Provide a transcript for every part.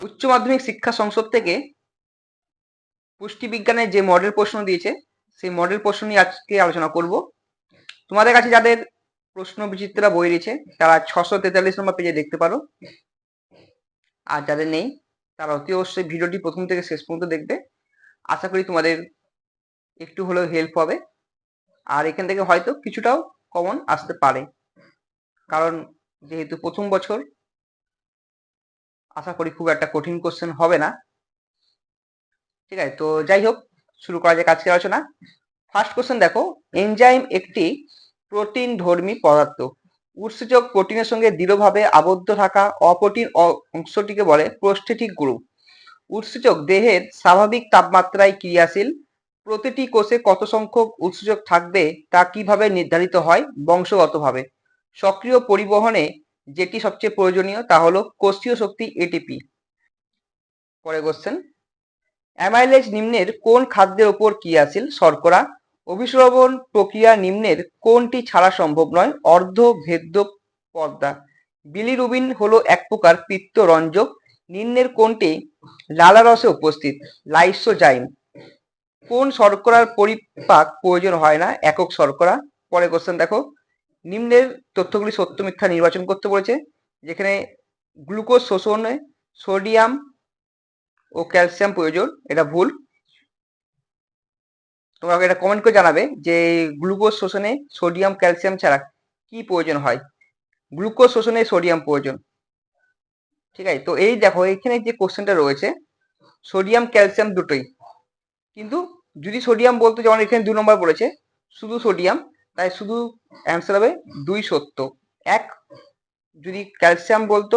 উচ্চ মাধ্যমিক শিক্ষা সংসদ থেকে পুষ্টিবিজ্ঞানের যে মডেল প্রশ্ন দিয়েছে, সেই মডেল প্রশ্ন নিয়ে আজকে আলোচনা করব। তোমাদের কাছে যাদের প্রশ্ন বিচিত্রা বই রয়েছে, তারা ছশো তেতাল্লিশ নম্বর পেজে দেখতে পারো। আর যাদের নেই, তারা অতি অবশ্যই ভিডিওটি প্রথম থেকে শেষ পর্যন্ত দেখবে। আশা করি তোমাদের একটু হলেও হেল্প হবে। আর এখান থেকে হয়তো কিছুটাও কমন আসতে পারে। কারণ যেহেতু প্রথম বছর আশা করি খুব একটা কঠিন কোশ্চেন হবে না। ঠিক আছে, তো যাই হোক, শুরু করা যাক আজকের আলোচনা। ফার্স্ট কোশ্চেন দেখো এনজাইম একটি প্রোটিন ধর্মী পদার্থ। উৎসেচক প্রোটিনের সঙ্গে দৃঢ়ভাবে আবদ্ধ থাকা অপ্রোটিন অংশটিকে বলে প্রোস্থেটিক গ্রুপ উৎসেচক দেহের স্বাভাবিক তাপমাত্রায় ক্রিয়াশীল। প্রতিটি কোষে কত সংখ্যক উৎসেচক থাকবে তা কীভাবে নির্ধারিত হয় বংশগতভাবে? সক্রিয় পরিবহনে যেটি সবচেয়ে প্রয়োজনীয় তা হলো কোষীয় শক্তি এটিপি পরে কোশ্চেন অ্যামাইলেজ নিম্নের কোন খাদ্যের ওপর কি ক্রিয়াশীল শর্করা? অভিস্রবণ প্রক্রিয়া নিম্নের কোনটি ছাড়া সম্ভব নয়? অর্ধ ভেদ্য পর্দা। বিলিরুবিন হলো এক প্রকার পিত্তরঞ্জক। নিম্নের কোনটি? লালারসে উপস্থিত লাইসোজাইম কোন শর্করার পরিপাক প্রয়োজন হয় না? একক শর্করা। পরে কোশ্চেন দেখো নিম্নের তথ্যগুলি সত্য মিথ্যা নির্বাচন করতে বলেছে, যেখানে গ্লুকোজ শোষণে, সোডিয়াম ও ক্যালসিয়াম প্রয়োজন, এটা ভুল। তোমরা এটা কমেন্ট করে জানাবে যে গ্লুকোজ শোষণে সোডিয়াম, ক্যালসিয়াম ছাড়া কি প্রয়োজন হয়? গ্লুকোজ শোষণে সোডিয়াম প্রয়োজন। ঠিক আছে, তো এই দেখো, এখানে যে কোশ্চেনটা রয়েছে, সোডিয়াম, ক্যালসিয়াম দুটোই। কিন্তু যদি সোডিয়াম বলতো যেমন এখানে দু নম্বর বলেছে, শুধু সোডিয়াম তাই শুধু অ্যান্সার হবে দুই সত্য। এক, যদি ক্যালসিয়াম বলতো,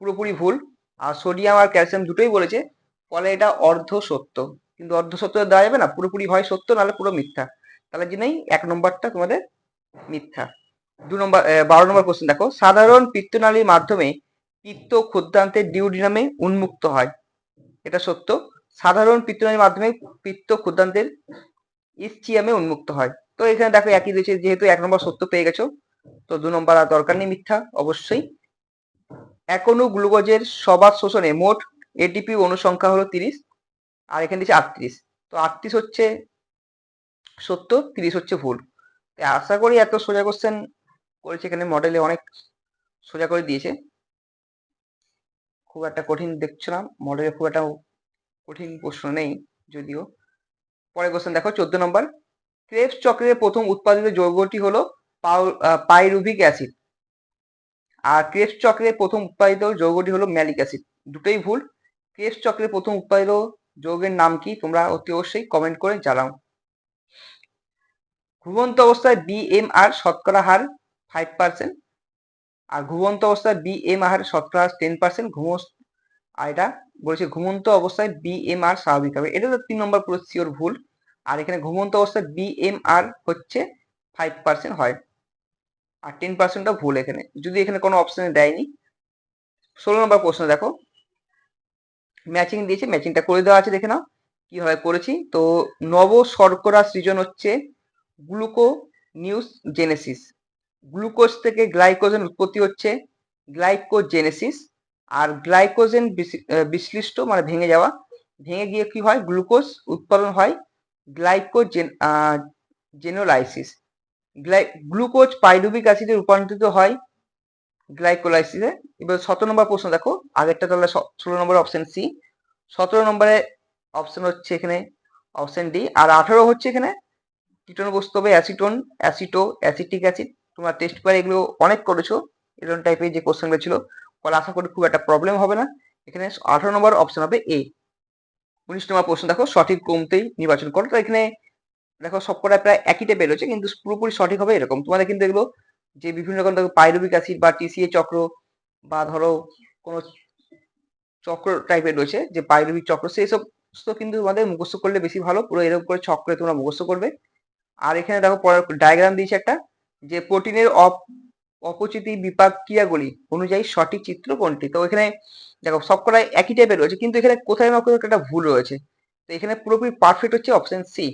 পুরোপুরি ভুল। আর সোডিয়াম আর ক্যালসিয়াম দুটোই বলেছে, ফলে এটা অর্ধ সত্য। কিন্তু অর্ধ সত্য দেওয়া যাবে না, পুরোপুরি হয় সত্য, নাহলে পুরো মিথ্যা। তাহলে জন্যই এক নম্বরটা তোমাদের মিথ্যা। দু নম্বর বারো নম্বর কোশ্চেন দেখো। সাধারণ পিত্তনালীর মাধ্যমে পিত্ত ক্ষুদ্রান্তের ডিউডিনামে উন্মুক্ত হয়। এটা সত্য। সাধারণ পিত্তনালীর মাধ্যমে পিত্ত ক্ষুদ্রান্তের ইসচিয়ামে উন্মুক্ত হয়। তো এখানে দেখো একই রয়েছে, যেহেতু এক নম্বর সত্য পেয়ে গেছো, তো দু নম্বর আর দরকার নেই মিথ্যা, অবশ্যই। অণু গ্লুকোজের সবার শোষণে মোট এটিপি অনুসংখ্যা হলো তিরিশ, আর এখানে দিচ্ছে আটত্রিশ। তো আটত্রিশ হচ্ছে সত্য, তিরিশ হচ্ছে ভুল। আশা করি এত সোজা কোশ্চেন করেছে এখানে মডেলে অনেক সোজা করে দিয়েছে। খুব একটা কঠিন দেখছ না মডেলে খুব একটা কঠিন প্রশ্ন নেই, যদিও। পরে কোশ্চেন দেখো, চোদ্দ নম্বর। ক্রেবস চক্রের প্রথম উৎপাদিত যৌগটি হলো পাইরুভিক অ্যাসিড। আর ক্রেবস চক্রে প্রথম উৎপাদিত যৌগটি হলো ম্যালিক অ্যাসিড। দুটোই ভুল। ক্রেবস চক্রের প্রথম উৎপাদিত যৌগের নাম কি? তোমরা অতি অবশ্যই কমেন্ট করে জানাও। ঘুমন্ত অবস্থায় বিএমআর শতকরা হার ফাইভ পার্সেন্ট আর ঘুমন্ত অবস্থায় বিএমআর শতকরা হার টেন পার্সেন্ট ঘুম আর এটা বলেছে, ঘুমন্ত অবস্থায় বিএমআর স্বাভাবিক হবে। এটা তো তিন নম্বর পুরো শিওর ভুল। আর এখানে ঘুমন্ত অবস্থায় বিএমআর হচ্ছে ফাইভ পার্সেন্ট হয়। আর টেন পার্সেন্টটা ভুল এখানে। যদি এখানে কোনো অপশনে দেয়নি, ষোলো নম্বর প্রশ্ন দেখো। ম্যাচিং দিয়েছে ম্যাচিংটা করে দেওয়া আছে, দেখে নাও। কীভাবে করেছি? তো নব শর্করা সৃজন হচ্ছে গ্লুকো নিউজ জেনেসিস গ্লুকোজ থেকে গ্লাইকোজেন উৎপত্তি হচ্ছে গ্লাইকোজেনেসিস আর গ্লাইকোজেন বিশ্লিষ্ট মানে ভেঙে যাওয়া। ভেঙে গিয়ে কি হয়? গ্লুকোজ উৎপাদন হয় গ্লাইকোজেন জেনোলাইসিস গ্লুকোজ পাইরুবিক অ্যাসিডে রূপান্তরিত হয় গ্লাইকোলাইসিসে এবার সতেরো নম্বর প্রশ্ন দেখো। আগেরটা তাহলে ষোলো নম্বর অপশন সি সতেরো নম্বরে অপশন হচ্ছে এখানে অপশন ডি আর আঠারো হচ্ছে এখানে কিটন বস্তু হবে অ্যাসিটোন অ্যাসিটো অ্যাসিটিক অ্যাসিড তোমরা টেস্ট করে এগুলো অনেক করেছ। এরকম টাইপের যে কোশ্চেনগুলো ছিল। ফলে আশা করি খুব একটা প্রবলেম হবে না। এখানে আঠারো নম্বর অপশন হবে এ উনিশ নম্বর প্রশ্ন, দেখো সঠিক কমতেই নির্বাচন করো। তো এখানে দেখো সবকটা প্রায় একই টাইপের রয়েছে কিন্তু পুরোপুরি সঠিক হবে এরকম। তোমাদের কিন্তু এগুলো যে বিভিন্ন রকম দেখো পাইরুবিক অ্যাসিড বা টিসিএ চক্র বা ধরো কোনো চক্র টাইপের রয়েছে, যে পাইরুবিক চক্র, সেই সব কিন্তু তোমাদের মুখস্থ করলে বেশি ভালো। পুরো এরকম করে চক্রে তোমরা মুখস্থ করবে। আর এখানে দেখো ডায়াগ্রাম দিয়েছে একটা, যে প্রোটিনের অপ, অপচিতি বিপাক ক্রিয়াগুলি অনুযায়ী সঠিক চিত্র কোনটি? তো এখানে দেখো সবকটাই একই টাইপের রয়েছে, কিন্তু এখানে কোথায় না কোথাও একটা ভুল রয়েছে। তো এখানে পুরোপুরি পারফেক্ট হচ্ছে অপশন সি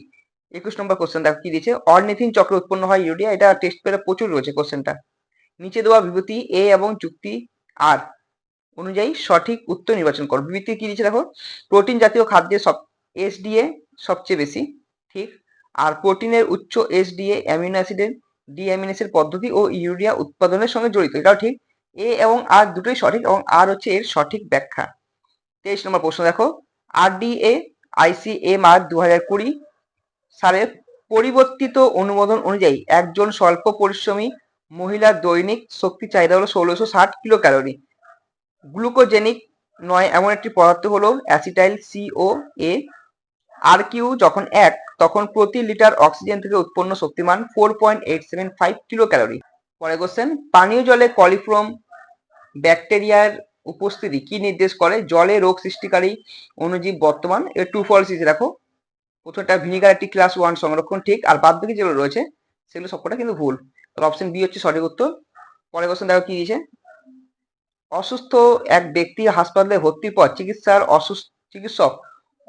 একুশ নম্বর কোশ্চেন দেখো কি দিয়েছে? অর্নিথিন চক্র উৎপন্ন হয় ইউরিয়া, এটা টেস্ট পেলে প্রচুর রয়েছে কোশ্চেনটা নিচে দেওয়া বিভূতি এ এবং যুক্তি আর অনুযায়ী সঠিক উত্তর নির্বাচন করো। বিবৃতি কি দিচ্ছে দেখো? প্রোটিন জাতীয় খাদ্যে সব এসডিএ সবচেয়ে বেশি, ঠিক? আর প্রোটিনের উচ্চ এসডিএ অ্যামিনো অ্যাসিডের ডিঅ্যামিনেসের পদ্ধতি ও ইউরিয়া উৎপাদনের সঙ্গে জড়িত, এটাও ঠিক? এ এবং আর দুটোই সঠিক এবং আর হচ্ছে এর সঠিক ব্যাখ্যা। তেইশ নম্বর প্রশ্ন দেখো আরডিএ আইসিএমআর দু হাজার কুড়ি সালের পরিবর্তিত অনুমোদন অনুযায়ী একজন স্বল্প পরিশ্রমী মহিলার দৈনিক শক্তি চাহিদা হলো ষোলোশো ষাট কিলো ক্যালোরি গ্লুকোজেনিক নয় এমন একটি পদার্থ হলো অ্যাসিটাইল সিও এ আর কিউ যখন এক, তখন প্রতি লিটার অক্সিজেন থেকে উৎপন্ন শক্তিমান four point eight seven five kilo calorie পরে কোশ্চেন পানীয় জলে কলিফ্রম ব্যাকটেরিয়ার উপস্থিতি কি নির্দেশ করে? জলে রোগ সৃষ্টিকারী অণুজীব বর্তমান। এর টু ফলস হিসেবে রাখো প্রথমটা ভিনিগার একটি ক্লাস ওয়ান সংরক্ষণ, ঠিক। আর বাদ বাকি যেগুলো রয়েছে, সেগুলো সবকটা কিন্তু ভুল। অপশন বি হচ্ছে সঠিক উত্তর। পরে কোশ্চেন দেখো কি দিয়েছে? অসুস্থ এক ব্যক্তি হাসপাতালে ভর্তির পর চিকিৎসার অসুস্থ, চিকিৎসক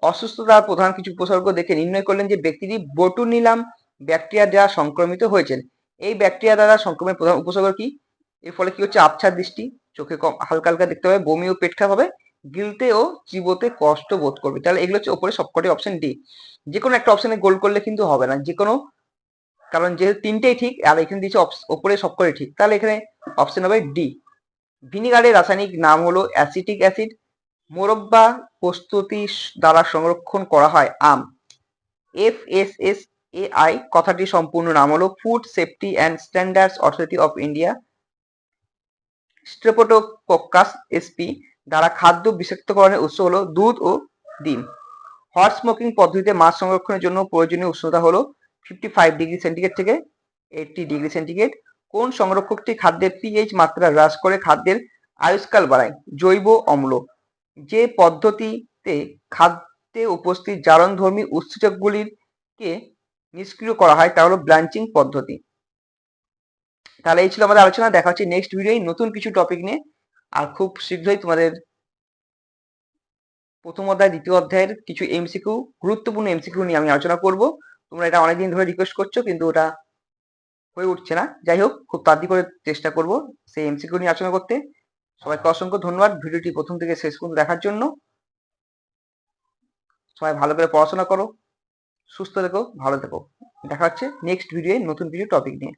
অসুস্থতার প্রধান কিছু উপসর্গ দেখে নির্ণয় করলেন যে ব্যক্তিটি বটুনিলাম ব্যাকটেরিয়া দ্বারা সংক্রমিত হয়েছেন। এই ব্যাকটেরিয়া দ্বারা সংক্রমণের প্রধান উপসর্গ কি? এর ফলে কি হচ্ছে? আবছার দৃষ্টি। চোখে কম, হালকা হালকা দেখতে হবে বমি ও পেট খারাপ হবে গিলতে ও চিবোতে কষ্ট বোধ করবে। তাহলে এগুলো হচ্ছে ওপরে সবকটি অপশন ডি যে কোনো একটা অপশনে গোল করলে কিন্তু হবে না যে কোনো কারণ যেহেতু তিনটেই ঠিক, আর এখানে দিয়েছে ওপরে সবকটি ঠিক, তাহলে এখানে অপশন হবে ডি ভিনিগারের রাসায়নিক নাম হলো অ্যাসিটিক অ্যাসিড, মোরব্বা প্রস্তুতি দ্বারা সংরক্ষণ করা হয় আম। F S S A I কথাটি সম্পূর্ণ নাম হলো food safety and standards authority of India streptococcus SP দ্বারা খাদ্য বিষাক্তকরণের উৎস হলো দুধ ও ডিম। হট স্মোকিং পদ্ধতিতে মাছ সংরক্ষণের জন্য প্রয়োজনীয় উষ্ণতা হলো ফিফটি ফাইভ ডিগ্রি সেন্টিগ্রেড থেকে এইটটি ডিগ্রি সেন্টিগ্রেড কোন সংরক্ষকটি খাদ্যের পিএইচ মাত্রা হ্রাস করে খাদ্যের আয়ুষ্কাল বাড়ায়? জৈব অম্ল। যে পদ্ধতিতে খাদ্যে উপস্থিত জারণধর্মী উৎসেচকগুলিকে নিষ্ক্রিয় করা হয়, তা হলো ব্লাঞ্চিং পদ্ধতি। তাহলে এই ছিল আমাদের আলোচনা, দেখা হচ্ছে নেক্সট ভিডিওয় নতুন কিছু টপিক নিয়ে। আর খুব শীঘ্রই তোমাদের প্রথম অধ্যায়, দ্বিতীয় অধ্যায়ের কিছু এমসিকিউ গুরুত্বপূর্ণ এমসিকিউ নিয়ে আমি আলোচনা করব। তোমরা এটা অনেকদিন ধরে রিকোয়েস্ট করছ, কিন্তু ওটা হয়ে উঠছে না। যাই হোক, খুব তাড়াতাড়ি করে চেষ্টা করব সেই এমসিকিউ নিয়ে আলোচনা করতে। সবাইকে অসংখ্য ধন্যবাদ ভিডিওটি প্রথম থেকে শেষ পর্যন্ত দেখার জন্য। সবাই ভালো করে পড়াশোনা করো, সুস্থ থেকো, ভালো থেকো। দেখা হচ্ছে নেক্সট ভিডিওয়ে নতুন কিছু টপিক নিয়ে।